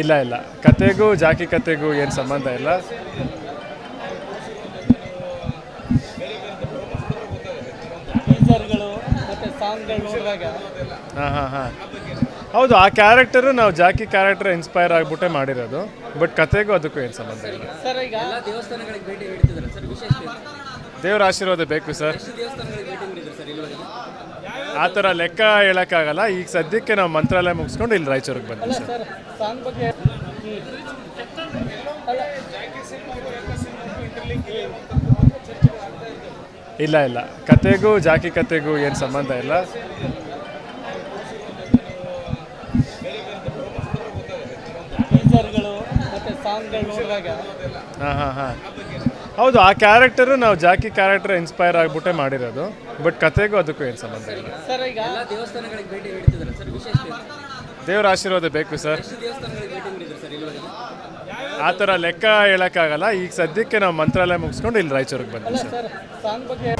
ಇಲ್ಲ ಇಲ್ಲ. ಕತೆಗೂ ಜಾಕಿ ಕತೆಗೂ ಏನು ಸಂಬಂಧ ಇಲ್ಲ. ಹಾಂ ಹಾಂ ಹಾಂ. ಹೌದು ಆ ಕ್ಯಾರೆಕ್ಟರು ನಾವು ಜಾಕಿ ಕ್ಯಾರೆಕ್ಟರ್ ಇನ್ಸ್ಪೈರ್ ಆಗಿಬಿಟ್ಟೆ ಮಾಡಿರೋದು. ಬಟ್ ಕತೆಗೂ ಅದಕ್ಕೂ ಏನು ಸಂಬಂಧ ಇಲ್ಲ. ದೇವರ ಆಶೀರ್ವಾದ ಬೇಕು ಸರ್. ಆ ಥರ ಲೆಕ್ಕ ಹೇಳೋಕ್ಕಾಗಲ್ಲ. ಈಗ ಸದ್ಯಕ್ಕೆ ನಾವು ಮಂತ್ರಾಲಯ ಮುಗಿಸ್ಕೊಂಡು ಇಲ್ಲಿ ರಾಯಚೂರಿಗೆ ಬಂದ್ವಿ ಸರ್. ಇಲ್ಲ ಇಲ್ಲ. ಕತೆಗೂ ಜಾಕಿ ಕತೆಗೂ ಏನು ಸಂಬಂಧ ಇಲ್ಲ. ಹಾಂ ಹಾಂ ಹಾಂ. ಹೌದು ಆ ಕ್ಯಾರೆಕ್ಟರು ನಾವು ಜಾಕಿ ಕ್ಯಾರೆಕ್ಟರ್ ಇನ್ಸ್ಪೈರ್ ಆಗಿಬಿಟ್ಟೆ ಮಾಡಿರೋದು ಬಟ್ ಕತೆಗೂ ಅದಕ್ಕೂ ಏನು ಸಂಬಂಧ ಇಲ್ಲ. ಸರ್ ಈಗ ಎಲ್ಲ ದೇವಸ್ಥಾನಗಳಿಗೆ ಭೇಟಿ ನೀಡ್ತಿದ್ದಾರೆ ಸರ್ ವಿಶೇಷ ದೇವರ ಆಶೀರ್ವಾದ ಬೇಕು ಸರ್. ಎಷ್ಟು ದೇವಸ್ಥಾನಗಳಿಗೆ ಭೇಟಿ ನೀಡಿದ್ರು ಸರ್ ಇಲ್ಲಿವರೆಗೆ? ಆ ಥರ ಲೆಕ್ಕ ಹೇಳೋಕ್ಕಾಗಲ್ಲ ಈಗ ಸದ್ಯಕ್ಕೆ ನಾವು ಮಂತ್ರಾಲಯ ಮುಗಿಸ್ಕೊಂಡು ಇಲ್ಲಿ ರಾಯಚೂರಿಗೆ ಬಂದಿದ್ದೀವಿ ಸರ್. ಸರ್ ಸಾಂಗ್ ಬಗ್ಗೆ